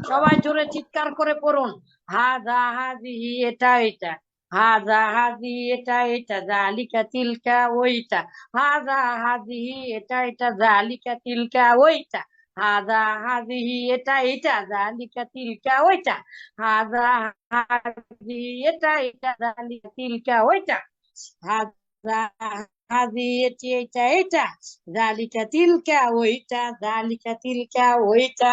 সবাই জোরে চিৎকার করে পড়ুন। হাজা হাজিহি এটা এটা। হাজা হাজি এটা এটা। জালিকা তিলকা ওইটা। হাজা হাজিহি এটা এটা। জালিকা তিলকা ওইটা। হাজা হাজিহি এটা এটা। জালিকা তিলকা ওইটা। হাজা হাজিহি এটা এটা। জালিকা তিলকা ওইটা। হাজা হাজি এটি এটা এটা। জালিকা তিলকা ওইটা। জালিকা তিলকা ওইটা।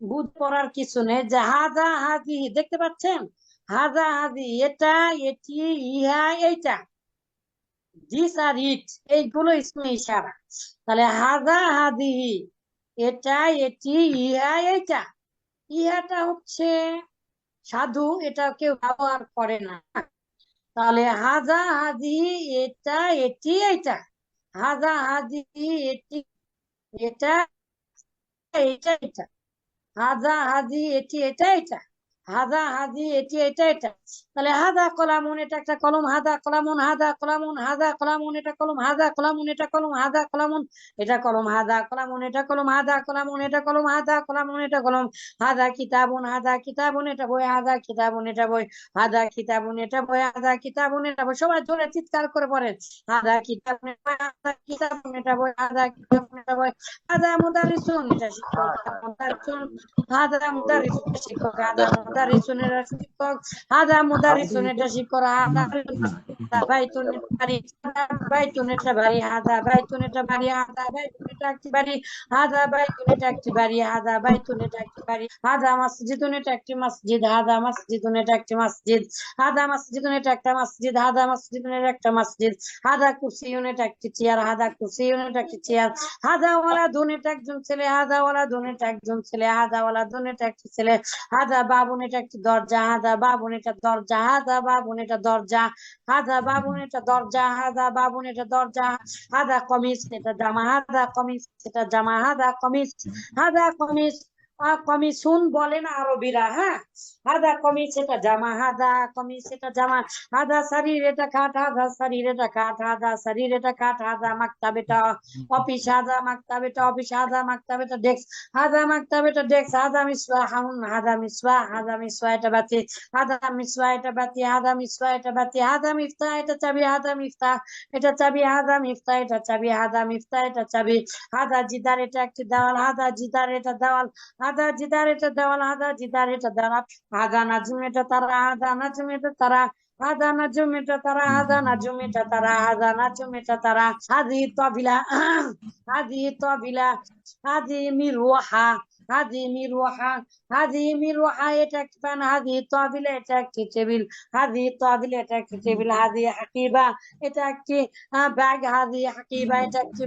বুঝ পড়ার কিছু নেই। যে হাজা হাজি, দেখতে পাচ্ছেন? হাজা হাজি, এটা, এটি, ইহা, এইটা। দিস আর ইট এইগুলো ইসমে ইশারা। তাহলে হাজা হাজি, এটা, এটি, ইহা, এইটা। ইহাটা হচ্ছে সাধু, এটা কেউ ব্যবহার করে না। তাহলে হাজা হাজি, এটা, এটি, এইটা। হাজা হাজি, এটি, এটা এটা এটা হাজা হাজি এটি এটা এটা হাজা হাজি এটি, এটা এটা। তাহলে হাদা কলামুন, এটা একটা কলম। হাদা কলামুন হাদা কলামুন হাদা কলামুন, এটা কলম। হাদা কলামুন, এটা কলম। হাদা কলামুন, এটা কলম। হাদা কলামুন, এটা কলম। হাদা কলামুন, এটা কলম। হাদা কলামুন, এটা কলম। হাদা কিতাবুন হাদা কিতাবুন, এটা বই। হাদা কিতাবুন, এটা বই। হাদা কিতাবুন, এটা বই। হাদা কিতাবুন, এটা বই। সবাই জোরে চিৎকার করে পড়েন হাদা কিতাবুন হাদা কিতাবুন, এটা বই। হাদা কিতাবুন, এটা বই। হাদা মুদারিসুন, এটা শিক্ষক। হাদা মুদারিসুন শিক্ষক। হাদা মুদারিসুন এটা শিক্ষক হাদা মুদারিসুন এটা শিক্ষক হাদা বাইতুন এটা বাড়ি বাইতুন এটা বাড়ি হাদা বাইতুন এটা বাড়ি হাদা বাইতুন একটি বাড়ি হাদা বাইতুন একটি বাড়ি হাদা মসজিদুন একটি মসজিদ, হাদা মসজিদুন একটি মসজিদ, হাদা মসজিদুন একটা মসজিদ, হাদা মসজিদুন একটা মসজিদ, হাদা কুরসিউন একটি চেয়ার, হাদা কুরসিউন এটা একটি চেয়ার, হাদা ওয়ালা দুন একজন ছেলে, হাদা ওয়ালা দুন একজন ছেলে, হাদা ওয়ালা দুন একটি ছেলে, হাদা বাবুন এটা একটি দরজা, হাদা বাবুন এটা দরজা, হাদা বাবুন এটা দরজা, হাদা বাবুন এটা দরজা, হাদা বাবুন এটা দরজা, হাদা কমিস এটা জামা, হাদা কমিস এটা জামা হাদা কমিস হাদা কমিস। কমিসুন বলেন আরবিরা হ্যাঁ? হাদা কমিস এটা জামা, হাদা কমিস এটা জামা, হাদা শরীর এটা কাঠ, হাদা শরীর এটা কাঠ, হাদা শরীর এটা কাঠ, হাদা মাকতাব এটা অফিস, হাদা মাকতাব এটা অফিস, হাদা মাকতাব এটা ডেস্ক, হাদা মাকতাব এটা ডেস্ক, হাদা মিসওয়া, হাউন, হাদা মিসওয়া হাদা মিসওয়া এটা বাতি, হাদা মিসওয়া এটা বাতি, হাদা মিসওয়া এটা বাতি, হাদা মিফতা এটা চাবি, হাদা মিফতা এটা চাবি, হাদা মিফতা এটা চাবি, হাদা মিফতা এটা চাবি, হাদা জিদার এটা একটি দেওয়াল, হাদা জিদার এটা দেওয়াল হাদা জিদার এটা দেওয়াল হাদা জিদার এটা দেওয়াল হাদা নাজুম এটা তারা হাদা নাজুম এটা তারা হাদা নাজুম এটা একটি ফ্যান হাদি তবিলা এটা একটি টেবিল হাদি তবিলা এটা একটি টেবিল হাদি হাকিবা এটা একটি ব্যাগ হাদি হাকিবা এটা একটি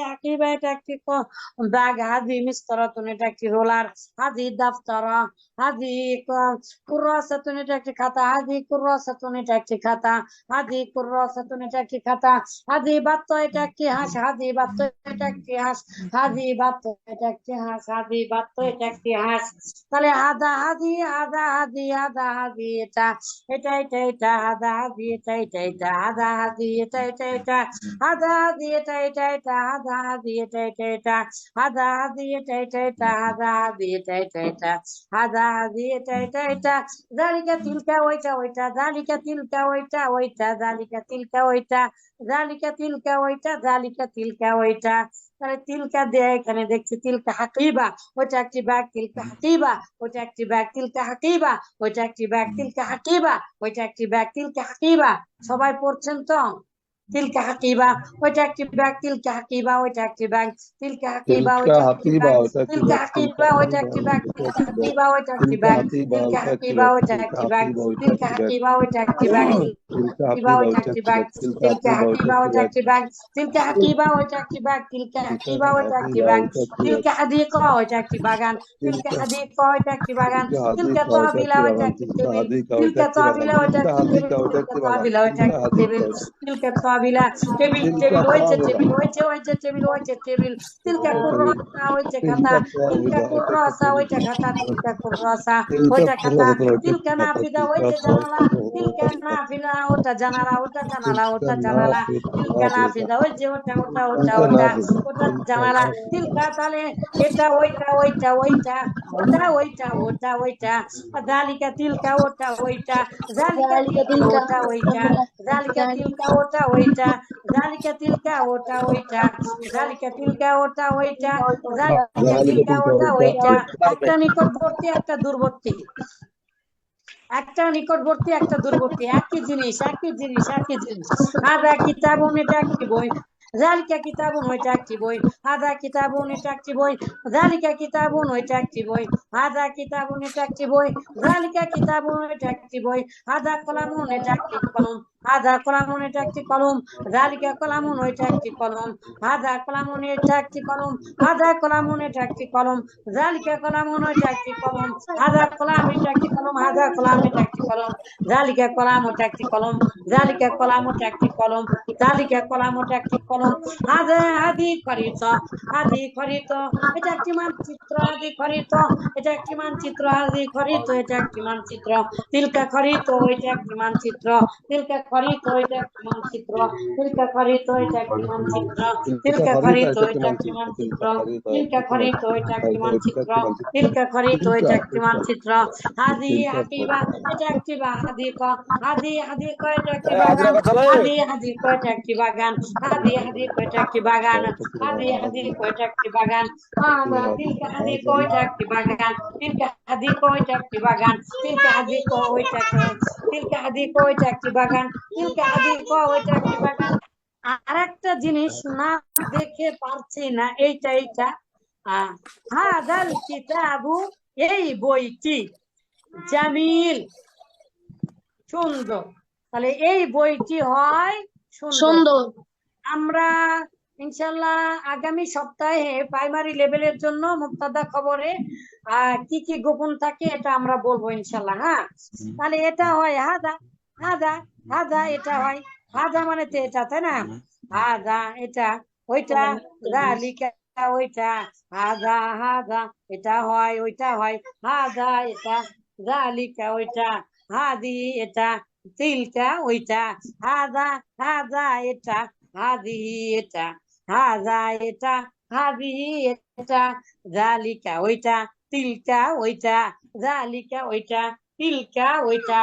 হাকিবা এটা হাদি মিস্তরাতুন এটা একটি হাঁস হাদি বাত্ত এটা একটি হাঁস তাহলে হাদা হাদি হাদা হাদি হাদা হাদি এটা এটা এটা এটা হাদা হাদি এটা এটা এটা হাদা হাদি এটা এটা এটা হাদা হাদি এটা এটা এটা হাদা হাদি এটা এটা এটা হাদা হাদি এটা এটা এটা হাদা হাদি এটা এটা এটা হাদা হাদি এটা এটা এটা জালিকা তিলকা ওইটা ওইটা জালিকা তিলকা ওইটা ওইটা জালিকা তিলকা ওইটা জালিকা তিলকা ওইটা জালিকা তিলকা ওইটা তাহলে তিলকা দেয়, এখানে দেখছি তিলকা হাকিবা, ওইটা একটি ব্যাগ, তিলকা হাকিবা, ওইটা একটি ব্যাগ, তিলকা হাকিবা, ওইটা একটি ব্যাগ, তিলকা হাকিবা, ওইটা একটি ব্যাগ, তিলকা হাকিবা। সবাই পড়ছেন তো? তিলকা হাকিবা ওইটা একটি ব্যাগ তিলকা হাকিবা ওইটা একটি ব্যাগ তিলকা হাকিবা তিলকা ওইটা একটি হাকিবা, ব্যাগ ওইটা একটি তিলকা ব্যাগ, হাকিবা ওইটা একটি ব্যাগ তিলকা হাকিবা ওইটা একটি তিলকা ব্যাগ হাকিবা, তিলকা ওইটা একটি হাকিবা ব্যাগ, ওইটা তিলকা একটি ব্যাগ হাকিবা, ওইটা তিলকা একটি ব্যাগ। হাকিবা ওইটা একটি ব্যাগ তিলকা হাকিবা হাকিবা, ওইটা ওইটা একটি একটি ব্যাগ ব্যাগ, তিলকা তিলকা হাকিবা, ওইটা হাকিবা একটি ওইটা ব্যাগ। একটি ব্যাগ তিলকা হাকিবা ওইটা একটি ব্যাগ তিলকা হাকিবা ওইটা একটি ব্যাগ তিলকা হাদিকা ওইটা একটি বাগান তিলকা হাদিকা ওইটা একটি বাগান তিলকা তহবিলা ওইটা একটি টেবিল তিলকা তহবিলা ওইটা একটি টেবিল তিলকা তহবিলা টেবিল টেবিল হয়েছে টেবিল হয়েছে হয়েছে টেবিল হয়েছে টেবিল তিলকা কুরসা হয়েছে খাতা তিলকা কুরসা ওইটা খাতা তিলকা কুরসা ওইটা খাতা তিলকা নাফিদা হয়েছে জানালা তিলকা নাফিলা ওইটা, জালিকা তিলকা, ওটা ওইটা, জালিকা তিলকা, ওটা ওইটা, জালিকা তিলকা, ওটা ওইটা, একটা নিকটবর্তী, একটা দূরবর্তী। একটা নিকটবর্তী, একটা দূরবর্তী, একই জিনিস একই জিনিস একই জিনিস। আদা কিতাবুন এটা একটি বই। জালিকা কিতাবুন ওইটা একটি বই। আদা কিতাবুন এটা একটি বই। জালিকা কিতাবুন ওইটা একটি বই। আদা কিতাবুন এটা একটি বই। জালিকা কিতাবুন এটা একটি বই। আদা কলামুন এটা একটি কলম। আদা কলামুন এটা একটি কলম জালিকা কলামুন ওইটা একটি কলম আদা কলামুন এটা একটি কলম আদা কলামুন এটা একটি কলম জালিকা কলামুন ওইটা একটি কলম আদা কলাম এটা একটি কলম আদা কলাম এটা একটি কলম জালিকা কলাম ওটা একটি কলম জালিকা কলাম ওটা একটি কলম জালিকা কলাম ওটা একটি কলম আদা আদি খরিত আদি খরিত এটা একটি মানচিত্র আদি খরিত এটা একটি মানচিত্র আদি খরিত এটা একটি মানচিত্র তিলকা খরিত ওইটা একটি মানচিত্র তিলকা খরিত ওইটা একটি মানচিত্র তিলকা খরিত ওইটা একটি মানচিত্র তিলকা খরিত ওইটা একটি মানচিত্র তিলকা খরিত ওইটা একটি মানচিত্র তিলকা খরিত ওইটা একটি মানচিত্র আদি হাকিবা এটা একটি বা হাদিক আদি হাদিক এটা একটি বাগান আদি হাদিক এটা একটি বাগান আদি হাদিক এটা একটি বাগান আদি হাদিক এটা একটি বাগান তিলকা হাদিক ওইটা একটি বাগান তিলকা হাদিক ওইটা একটি বাগান তিলকা হাদিক ওইটা তিলকা হাদিক ওইটা একটি বাগান তিলকা হাদিক ওইটা একটি বাগান। আর একটা জিনিস না দেখে পারছি না এইটা এইটা। হাদাল কিতাবু এই বইটি জামিল। সুন্দর। তাহলে এই বইটি হয় সুন্দর। আমরা ইনশাল্লাহ আগামী সপ্তাহে প্রাইমারি লেভেলের জন্য মুক্তাদা খবরে কি কি গোপন থাকে এটা আমরা বলব ইনশাল্লাহ হ্যাঁ? তাহলে এটা হয় হাদা হাদা হাদা এটা হয় হাদা মানে তো এটা তাই না? হাদা এটা ওইটা জালিকা ওইটা হাদা হাদা এটা হয় ওইটা হয় হাদা এটা জালিকা ওইটা হাদি এটা তিলকা ওইটা হাদা হাদা এটা হাদি এটা। হাদা এটা হাদি এটা জালিকা ওইটা তিলকা ওইটা জালিকা ওইটা তিলকা ওইটা।